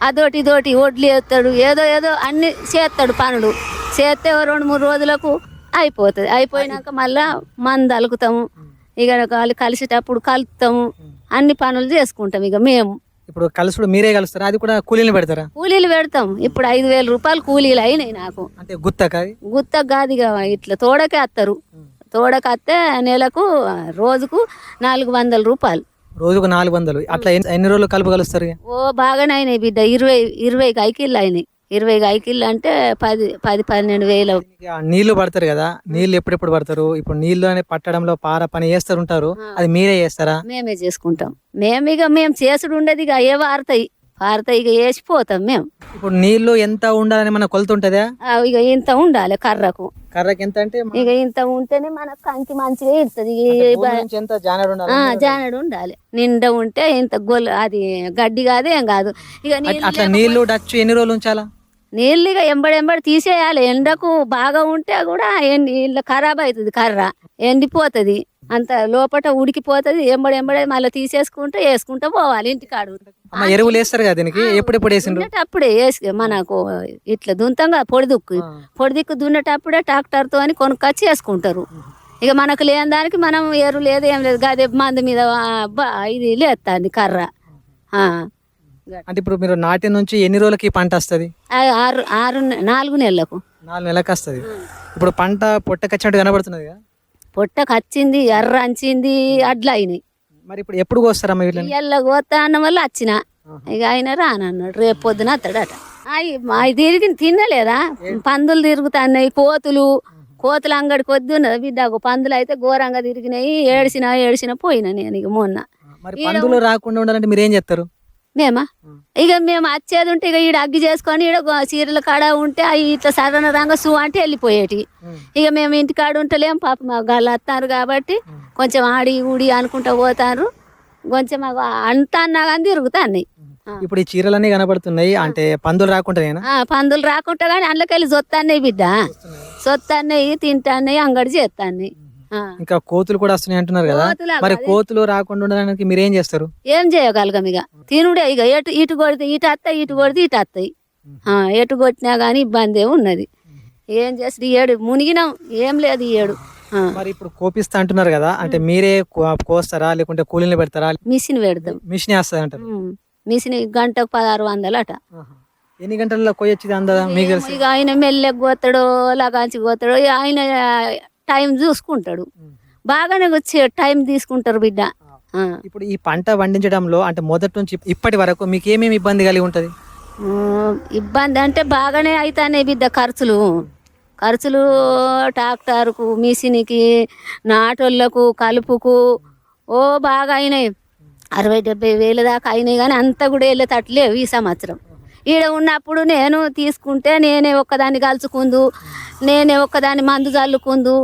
అదోటి ఇదోటి వడ్లు వేస్తాడు ఏదో ఏదో అన్ని చేస్తాడు పనులు. చేస్తే రెండు మూడు రోజులకు అయిపోతుంది. అయిపోయినాక మళ్ళా మంది అలుకుతాము. ఇక వాళ్ళు కలిసేటప్పుడు కలుపుతాము. అన్ని పనులు చేసుకుంటాం ఇక మేము. ఇప్పుడు కలుసుడు మీరే కలుస్తారా? అది కూడా కూలీలు పెడతారా? కూలీలు పెడతాం. ఇప్పుడు ఐదు వేల రూపాయలు కూలీలు అయినాయి నాకు. అంటే గుత్తక? గుత్త గాదిగా ఇట్లా తోడకే అత్తరు. తోడకి అత్తే నెలకు రోజుకు నాలుగు వందల రూపాయలు. రోజుకు నాలుగు వందలు. అట్లా ఎన్ని- రోజులు కలుపు కలుస్తారు? ఓ బాగానే అయినాయి బిడ్డ. ఇరవై ఇరవై కైకిళ్ళు అయినాయి. ఇరవై కైకిళ్ళు అంటే పది పది పన్నెండు వేలు. నీళ్ళు పడతారు కదా నీళ్ళు ఎప్పుడెప్పుడు పడతారు? ఇప్పుడు నీళ్ళు అనే పట్టడంలో పార పని చేస్తారు ఉంటారు. అది మీరే చేస్తారా? మేమే చేసుకుంటాం. మేము ఇక మేము చేసుడు ఉండేది ఇక ఏ వారుతాయి. పారుతాయి ఇక వేసిపోతాం మేము ఇప్పుడు నీళ్ళు ఎంత ఉండాలని మన కొలత ఉంటుందా? ఆ, ఇక ఇంత ఉండాలి కర్రకు. కర్రకి ఎంత అంటే మన- ఇక ఇంత ఉంటేనే మనకు కంకి మంచిగా ఇస్తుంది జానడు ఉండాలి ఆ, జానడు ఉండాలి. నిండా ఉంటే ఇంత గొల్ల అది గడ్డి కాదు ఏం కాదు. ఇక నీళ్ళు అట్లా నీళ్ళు డచ్చు ఎన్ని రోజులు ఉంచాలా? నీళ్ళు ఇక ఎంబడి ఎంబడి తీసేయాలి. ఎండకు బాగా ఉంటే కూడా ఎండి ఇట్లా ఖరాబ్ అవుతుంది కర్ర. ఎండిపోతుంది. అంత లోపట ఉడికిపోతుంది. ఎంబడి ఎంబడి మళ్ళీ తీసేసుకుంటే వేసుకుంటూ పోవాలి ఇంటికాడు. ఎరువులు వేస్తారు కదా దీనికి? ఎప్పుడెప్పుడు వేసిండ్రు? దున్నేటప్పుడే వేసి మనకు ఇట్లా దుంతంగా పొడి దుక్కు. పొడి దిక్కు దున్నేటప్పుడే ట్రాక్టర్తో అని కొనుక్కొచ్చి వేసుకుంటారు. ఇక మనకు లేని దానికి మనం ఎరువు లేదు ఏం లేదు. గదే మంది మీద ఇది లేస్తుంది కర్ర. ఆ. అంటే ఇప్పుడు మీరు నాటి నుంచి ఎన్ని రోజులకి పంట వస్తుంది? ఆరు ఆరు నాలుగు నెలలకు. నాలుగు నెలలకు వస్తుంది. ఇప్పుడు పంట పొట్టకొచ్చినట్టు కనబడుతున్నది కదా? పొట్టకు వచ్చింది ఎర్ర అంచింది అడ్లు అయినాయి. మరి ఇప్పుడు ఎప్పుడు కోస్తారమ్మ వీటిని? ఇయ్యాల కోత అన్న వల్ల వచ్చిన. ఇక ఆయన రానన్నాడు రేపు పొద్దున అత్తడట అవి అవి తిరిగి తినలేదా? పందులు తిరుగుతున్నాయి కోతులు. కోతులు అంగడికి వద్దు ఉన్నది. బిడ్డ ఒక పందులు అయితే ఘోరంగా తిరిగినాయి. ఏడిసినా ఏడిసినా పోయినా నేను ఇక మొన్న. మరి పందులు రాకుండా ఉండాలంటే మీరు ఏం చేస్తారు? మేమా? ఇక మేము వచ్చేది ఉంటే ఇక ఈడ అగ్గి చేసుకొని ఈడ చీరల కాడ ఉంటే ఇట్లా సరణ రంగ సు అంటే వెళ్ళిపోయేటి ఇక మేము ఇంటి కాడ ఉంటలేం పాప మా గాళ్ళు వస్తారు కాబట్టి కొంచెం ఆడి ఊడి అనుకుంటా పోతారు. కొంచెం మాకు అంతా అన్నా కానీ తిరుగుతాయి ఇప్పుడు ఈ చీరలన్నీ కనబడుతున్నాయి అంటే పందులు రాకుండానేనా ఆ, పందులు రాకుండా కానీ అందులోకెళ్ళి సొత్తన్నాయి బిడ్డ. సొత్తన్నాయి. తింటాన్నాయి అంగడి చేస్తాన్నాయి. ఇంకా కోతులు కూడా వస్తున్నాయి అంటున్నారు కదా. మరి అదే. కోతులు రాకుండా ఉండడానికి మీరు ఏం చేస్తారు? ఏం చేయగలగం ఇక? తినుడే ఇక. ఎటు ఇటు కొడితే ఇటు వస్తాయి ఇటు కొడితే ఇటు ఆ, ఎటు కొట్టినా కానీ ఇబ్బంది ఉన్నది. ఏం ఈ ఏడు మునిగినాం. ఏం లేదు ఈ ఏడు. మరి ఇప్పుడు కోపిస్తా అంటున్నారు కదా అంటే మీరే కోస్తారా లేకుంటే కూలీని పెడతారా? మిషన్ పెడతాం. మిషన్ వేస్తుంది అంటారు. మిషన్ గంటకు పదహారు వందలు అట. ఎన్ని గంటల్లో కొయ్యొచ్చింది అందదా మీకు తెలిసి? ఇక ఆయన మెల్లెకి పోతాడో లగాంచి పోతాడో ఆయన టైం చూసుకుంటాడు. బాగానే వచ్చి టైం తీసుకుంటారు బిడ్డ. ఇప్పుడు ఈ పంట పండించడంలో అంటే మొదటి నుంచి ఇప్పటి వరకు మీకు ఏమేమి ఇబ్బంది కలిగి ఉంటది? ఇబ్బంది అంటే బాగానే అవుతాయి బిడ్డ ఖర్చులు. ఖర్చులు ట్రాక్టర్కు మిషన్కి నాటోళ్ళకు కలుపుకు ఓ బాగా అయినాయి. అరవై డెబ్బై వేల దాకా అయినాయి కానీ అంత కూడా వెళ్ళేటట్లేవు ఈ సంవత్సరం. ఈడ ఉన్నప్పుడు నేను తీసుకుంటే నేనే ఒక్కదాన్ని కలుసుకుందు నేనే ఒక్కదాన్ని మందు చల్లుకుందు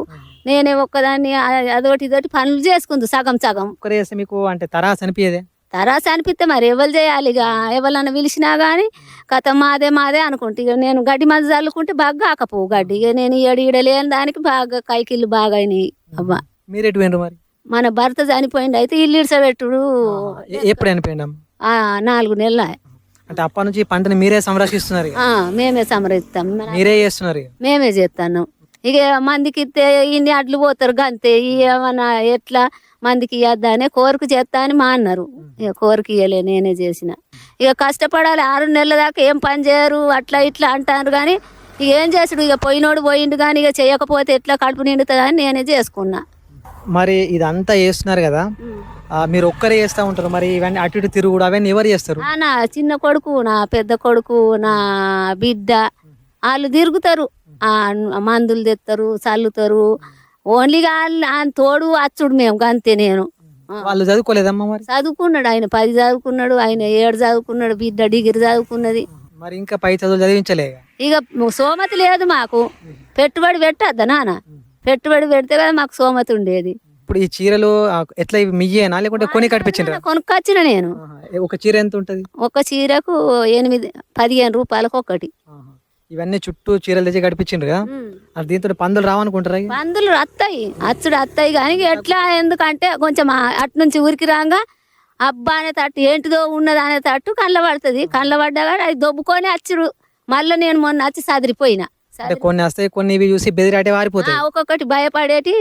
నేనే ఒక్కదాన్ని అ- అదోటి ఇదోటి పనులు చేసుకుందు సగం సగం. ఒక్కరు చేస్తే మీకు అంటే తరాస్ అనిపించేదే తరాస అనిపిస్తే మరి ఎవరు చేయాలి ఇక ఎవరన్నా పిలిచినా కానీ కథ మాదే మాదే అనుకుంటే. ఇక నేను గడ్డి మంది చల్లుకుంటే బాగా కాకపోవు గడ్డి. ఇక నేను ఈడ ఈడ లేని దానికి బాగా కైకిళ్ళు బాగా అయినాయి. అవ్వ మీరు మన భర్త చనిపోయింది అయితే ఇల్లు ఇడ్సబెట్టుడు. ఎప్పుడు అనిపోయిండం ఆ, నాలుగు నెలల అంటే అప్పటి నుంచి పంటని మీరే సంరక్షిస్తున్నారు ఇక. ఆ, మేమే సమరిస్తాం మీరే చేస్తున్నారు ఇక. మేమే చేస్తాను. ఇక మందికి ఇస్తే ఇన్ని అడ్లు పోతారు గంతే. ఈ ఏమన్నా ఎట్లా మందికి ఇవ్వద్దా అనే కోరిక చేస్తా అని మా అన్నారు. ఇక కోరిక ఇవ్వలే నేనే చేసిన. ఇక కష్టపడాలి ఆరు నెలల దాకా ఏం పని చేయరు అట్లా ఇట్లా అంటారు కానీ ఇక ఏం చేసుడు? ఇక పోయినోడు పోయిండు కానీ ఇక చేయకపోతే ఎట్లా కడుపు నిండుతుంది అని నేనే చేసుకున్నా. మరి ఇదంతా చేస్తున్నారు కదా. మీరు ఒక్కరే చేస్తూ ఉంటారు. మరి ఇవన్నీ అటు ఇటు తిరుగుడు అవన్నీ ఎవరు చేస్తారు? నా చిన్న కొడుకు నా పెద్ద కొడుకు నా బిడ్డ వాళ్ళు తిరుగుతారు. ఆ, మందులు తెస్తారు చల్లుతారు. ఓన్లీగా వాళ్ళు ఆయన తోడు అచ్చుడు మేము అంతే నేను. వాళ్ళు చదువుకోలేదమ్మా మరి? చదువుకున్నాడు ఆయన పది చదువుకున్నాడు ఆయన ఏడు చదువుకున్నాడు బిడ్డ డిగ్రీ చదువుకున్నది. మరి ఇంకా పై చదువులు చదివించలే ఇక. ఇక సోమతి లేదు మాకు. పెట్టుబడి పెట్టద్దా నాన్న? పెట్టుబడి పెడితే కదా మాకు సోమతి ఉండేది. ఇప్పుడు ఈ చీరలు ఎట్లా ఇవి మియ్యేనా? లేకుంటే కొని కట్టించిండ్రా? కొనుక్కొచ్చిన నేను. ఒక చీర ఎంత ఉంటది? ఒక చీరకు ఎనిమిది పదిహేను రూపాయలకు ఒకటి. ఇవన్నీ చుట్టూ చీరలు తెచ్చి కట్టించిండ్రు కదా అది దీంతో పందులు రావనుకుంటారా? పందులు అత్తాయి అచ్చుడు అత్తాయి కానీ ఎట్లా? ఎందుకంటే కొంచెం అటు నుంచి ఉరికి రాగా అబ్బా అనే తట్టు ఏంటిదో ఉన్నది అనే తట్టు కళ్ళ పడుతుంది. కళ్ళ పడ్డా కానీ అది దొబ్బుకొని అచ్చుడు మళ్ళీ నేను మొన్న వచ్చి సదిరిపోయినా. అంటే కొన్ని వస్తాయి కొన్ని ఇవి చూసి బెదిరాటే వారిపోతాయి. ఒక్కొక్కటి భయపడేటి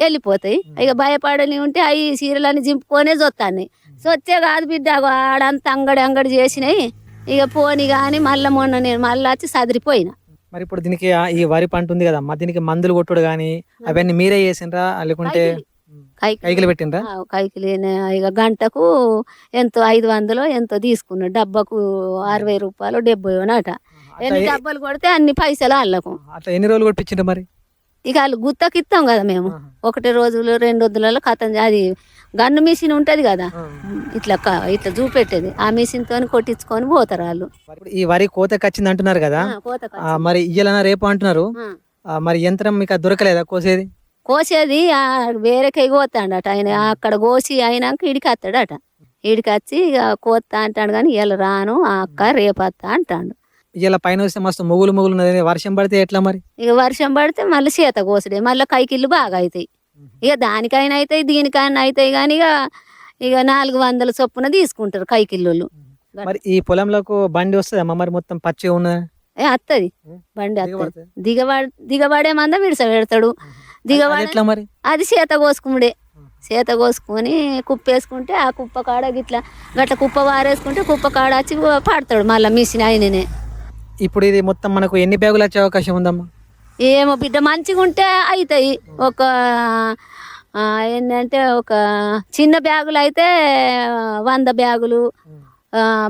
వెళ్ళిపోతాయి. ఇక భయపడని ఉంటే అవి చీరలన్నీ జింపుకొనే చూస్తాను సొచ్చే కాదు బిడ్డ ఆడంతా అంగడి అంగడి చేసినాయి. ఇక పోని కానీ మళ్ళీ మొన్న నేను మళ్ళీ వచ్చి సదిరిపోయినా. మరి ఇప్పుడు దీనికి ఈ వరి పంట ఉంది కదా మరి దీనికి మందులు కొట్టుడు కానీ అవన్నీ మీరే చేసిండ్రా? లేకుంటే కైకి కైకిలు. పెట్టిండ్రా? ఆ, కైకి లేని ఇక గంటకు ఎంతో ఐదు వందలు ఎంతో తీసుకున్నాడు. డబ్బాకు అరవై రూపాయలు డెబ్బై అట ఎన్ని డబ్బాలు కొడితే అన్ని పైసలు వాళ్ళకు. అట్లా ఎన్ని రోజులు కొట్టించిండ్రు మరి? ఇక వాళ్ళు గుత్తకి ఇస్తాం కదా మేము. ఒకటి రోజులు రెండు రోజులలో కథం అది గన్ను మిషన్ ఉంటది కదా. ఇట్లా ఇట్లా చూపెట్టేది. ఆ మిషన్ తోని కొట్టించుకొని పోతారు వాళ్ళు. ఈ వరి కోతకి వచ్చింది అంటున్నారు కదా. కోత మరి ఇయ్యాలన్నా రేపు అంటున్నారు. మరి యంత్రం మీకు దొరకలేదా కోసేది? కోసేది ఆ వేరేకే కోతాడట ఆయన. అక్కడ కోసి అయినాక ఇడికి వస్తాడట ఇడికి వచ్చి ఇక కోస్తా అంటాడు కానీ ఇలా రాను ఆ అక్క రేపత్తా అంటాడు. ఇలా పైన వస్తే మస్తు మొగులు మొగులు ఉన్నది వర్షం పడితే ఎట్లా మరి? ఇక వర్షం పడితే మళ్ళీ చేత కోసుడే మళ్ళీ కైకిళ్ళు బాగా అవుతాయి. ఇక దానికైనా అవుతాయి దీనికైనా అవుతాయి కానీ ఇక ఇక నాలుగు వందల చొప్పున తీసుకుంటారు కైకిళ్ళు మరి ఈ పొలంలోకి బండి వస్తుందమ్మా మరి మొత్తం పచ్చిగా ఉన్నది? ఏ అత్తది. బండి అత్తది. దిగబడి దిగబడే మంద విడిస పెడతాడు దిగబడే మరి? అది చేత కోసుకుముడే. చేత కోసుకొని కుప్ప వేసుకుంటే ఆ కుప్ప కాడ గిట్లా గట్ల కుప్ప వారేసుకుంటే కుప్ప కాడ వచ్చి పడతాడు మళ్ళీ మిషన్ ఆయననే ఇప్పుడు ఇది మొత్తం మనకు ఎన్ని బ్యాగులు వచ్చే అవకాశం ఉందమ్మా? ఏమో బిడ్డ మంచిగా ఉంటే అవుతాయి ఒక ఏంటంటే ఒక చిన్న బ్యాగులు అయితే వంద బ్యాగులు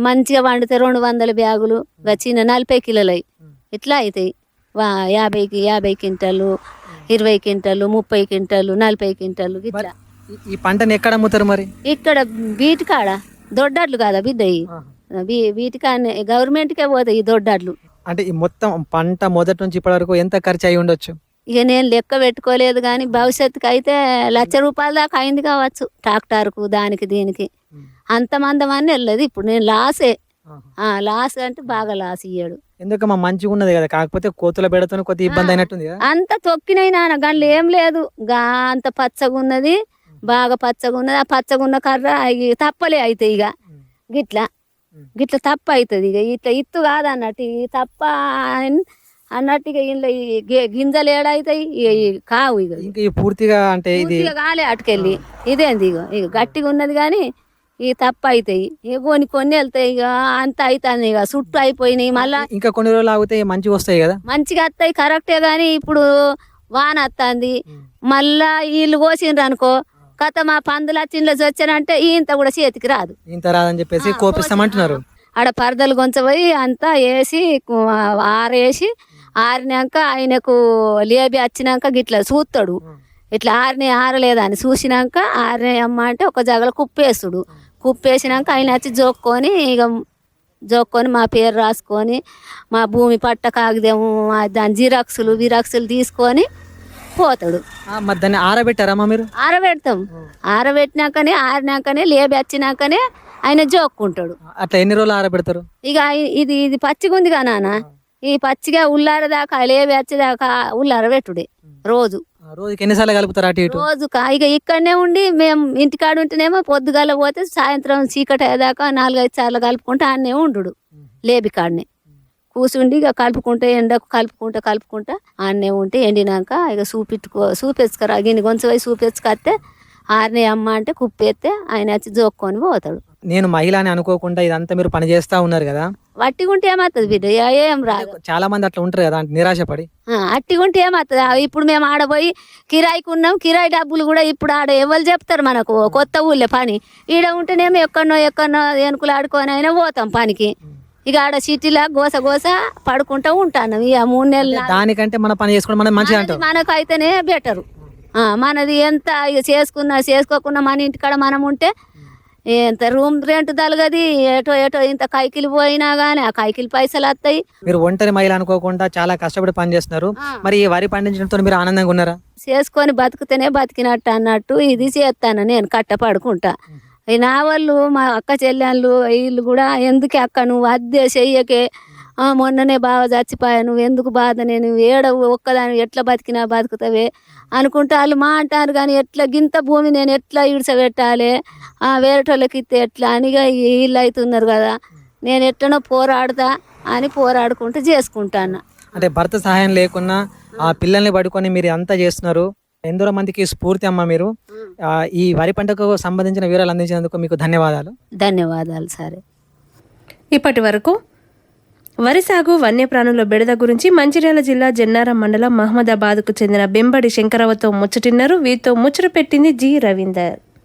మంచిగా వండితే రెండు వందల బ్యాగులు చిన్న నలభై కిలోలు ఇట్లా అవుతాయి యాభైకి యాభై క్వింటాలు ఇరవై క్వింటాలు ముప్పై క్వింటాలు నలభై క్వింటాలు ఇట్లా. ఈ- పంటని ఎక్కడ అమ్ముతారు మరి? ఇక్కడ బీటి కాడ దొడ్డాడ్లు కాదా బిడ్డ కాడ గవర్నమెంట్కే పోతాయి ఈ దొడ్డాడ్లు. అంటే ఈ మొత్తం పంట మొదటి నుంచి ఇప్పటి వరకు ఎంత ఖర్చు అయి ఉండొచ్చు? ఇక నేను లెక్క పెట్టుకోలేదు కానీ భవిష్యత్తుకి అయితే లక్ష రూపాయల దాకా అయింది కావచ్చు ట్రాక్టర్కు దానికి దీనికి. అంత అని వెళ్ళదు. ఇప్పుడు నేను లాసే. ఆ, లాస్ అంటే బాగా లాస్ ఇయ్యాడు. ఎందుకమ్మా మంచిగా ఉన్నది కదా? కాకపోతే కోతుల బెడతో కొద్దిగా ఇబ్బంది అయినట్టుంది అంత తొక్కినයි నాన్న గండ్లు ఏం లేదు. గా అంత పచ్చగా ఉన్నది. బాగా పచ్చగా ఉన్నది. ఆ పచ్చగా ఉన్న కర్ర తప్పలే అవుతాయి ఇక. గిట్లా. గిట్ల తప్ప అవుతుంది ఇక ఇట్లా ఇత్తు కాదు అన్నట్టు ఈ తప్ప అన్- అన్నట్టు ఇక ఇంట్లో ఈ గి- గింజలు ఏడవుతాయి ఇక కావు ఇక పూర్తిగా అంటే ఇది పూర్తిగా కాలే అటుకెళ్ళి ఇదేంది ఇక ఇక గట్టిగా ఉన్నది కానీ ఈ తప్ప అవుతాయి ఇక కొన్ని కొన్ని వెళ్తాయి ఇక అంత అవుతుంది ఇక చుట్టూ అయిపోయినాయి మళ్ళా ఇంకా కొన్ని రోజులు ఆగితే మంచిగా వస్తాయి కదా మంచిగా వస్తాయి కరెక్టే కానీ ఇప్పుడు వాన వస్తుంది మళ్ళా వీళ్ళు కోసిండ్రు అనుకో కథ మా పందుల చిన్నలో వచ్చానంటే ఇంత కూడా చేతికి రాదు. ఇంత రాదని చెప్పేసి కోపిస్తామంటున్నారు. ఆడ పరదలు కొంచపోయి అంతా వేసి ఆరేసి ఆరినాక ఆయనకు లేబి వచ్చినాక గిట్లా చూస్తాడు ఇట్లా ఆరినే ఆరలేదా అని చూసినాక ఆరినే అమ్మ అంటే ఒక జగల కుప్పేస్తుడు కుప్పేసినాక ఆయన వచ్చి జోక్కొని ఇక జోక్కొని మా పేరు రాసుకొని మా భూమి పట్ట కాగితము ఆ దాని జిరాక్సులు విరాక్సులు తీసుకొని పోతాడు. మరి దాన్ని ఆరబెట్టారమ్మా మీరు? ఆరబెడతాం. ఆరబెట్టినాకనే ఆరినాకనే లేబి వచ్చినాకనే ఆయన జోక్కుంటాడు. అట్లా ఎన్ని రోజులు ఆరబెడతారు? ఇక ఇది ఇది పచ్చిగా ఉంది నాన్న. ఈ పచ్చిగా ఉల్లారదాకా లేవి వచ్చేదాకా ఉల్లార పెట్టుడే రోజు. రోజుకి ఎన్నిసార్లు కలుపుతారు అటు ఇటు? రోజు కా- ఇక ఇక్కడనే ఉండి మేము ఇంటికాడ ఉంటేనేమో పొద్దుగాల పోతే సాయంత్రం చీకటి అయ్యేదాకా నాలుగైదు సార్లు కలుపుకుంటే ఆడనే ఉండు లేబి కాడనే కూసుండి ఇక కలుపుకుంటే ఎండకు కలుపుకుంటా కలుపుకుంటా ఆడనే ఉంటే ఎండినాక ఇక చూపెట్టుకో చూపెచ్చుకరా గిన్నె కొంచెం పోయి చూపెచ్చుకొస్తే ఆరినే అమ్మ అంటే కుప్పేస్తే ఆయన వచ్చి జోక్కొని పోతాడు. నేను మహిళ అని అనుకోకుండా ఇదంతా మీరు పని చేస్తా ఉన్నారు కదా? వట్టిగుంటే ఏమవుతుంది బిడ్డ? ఏం రాదు. చాలా మంది అట్లా ఉంటారు కదా నిరాశపడి. అట్టిగుంటే ఏమవుతుంది? ఇప్పుడు మేము ఆడపోయి కిరాయికి ఉన్నాం కిరాయి డబ్బులు కూడా ఇప్పుడు ఆడ ఎవరు చెప్తారు మనకు? కొత్త ఊళ్ళో పని. ఈడ ఉంటేనేమో ఎక్కడనో ఎక్కడనో ఏనుకులు ఆడుకొని అయినా పోతాం పనికి. ఇక ఆడ సిటీలో గోస గోస పడుకుంటూ ఉంటాను. ఇక మూడు నెలలు దానికంటే మన పని చేసుకోవడం మనం మంచిగా అంటాం మనకు అయితేనే బెటరు. మనది ఎంత ఇక చేసుకున్నా చేసుకోకున్నా మన ఇంటికాడ మనం ఉంటే ఎంత రూమ్ రెంట్ తలగది ఏటో ఏటో ఇంత కైకిలు పోయినా కానీ ఆ కైకిలు పైసలు వస్తాయి. మీరు ఒంటరి మహిళ అనుకోకుండా చాలా కష్టపడి పని చేస్తున్నారు మరి ఈ వరి పండించడంతో మీరు ఆనందంగా ఉన్నారా? చేసుకొని బతుకుతేనే బతికినట్టు అన్నట్టు ఇది చేస్తాను నేను కట్టపడుకుంటా. ఈ నా వాళ్ళు మా అక్క చెల్లెళ్ళు వీళ్ళు కూడా ఎందుకే అక్క నువ్వు అద్దె చెయ్యకే? మొన్ననే బాగా చచ్చిపోయా నువ్వు ఎందుకు బాధ నేను ఏడ ఒక్కదాని ఎట్లా బతికినా బతుకుతావే? అనుకుంటే వాళ్ళు మా అంటారు కానీ ఎట్లా గింత భూమి నేను ఎట్లా ఇడిచబెట్టాలి వేరేటోళ్ళకి ఇస్తే ఎట్లా? అని వీళ్ళు అవుతున్నారు కదా. నేను ఎట్లనో పోరాడతా అని పోరాడుకుంటూ చేసుకుంటాను అంటే భర్త సహాయం లేకున్నా ఆ పిల్లల్ని పడుకొని మీరు అంతా చేస్తున్నారు. ఎందరో మందికి స్ఫూర్తి అమ్మ మీరు. ఈ వరి పంటకు సంబంధించిన వివరాలు అందించినందుకు మీకు ధన్యవాదాలు. ధన్యవాదాలు సరే. ఇప్పటి వరకు వరి సాగు వన్యప్రాణుల బెడద గురించి మంచిర్యాల జిల్లా జన్నారం మండలం మహమ్మదాబాద్కు చెందిన బెంబడి శంకరవతో ముచ్చటిన్నారు. వీరితో ముచ్చట పెట్టింది జి రవీందర్.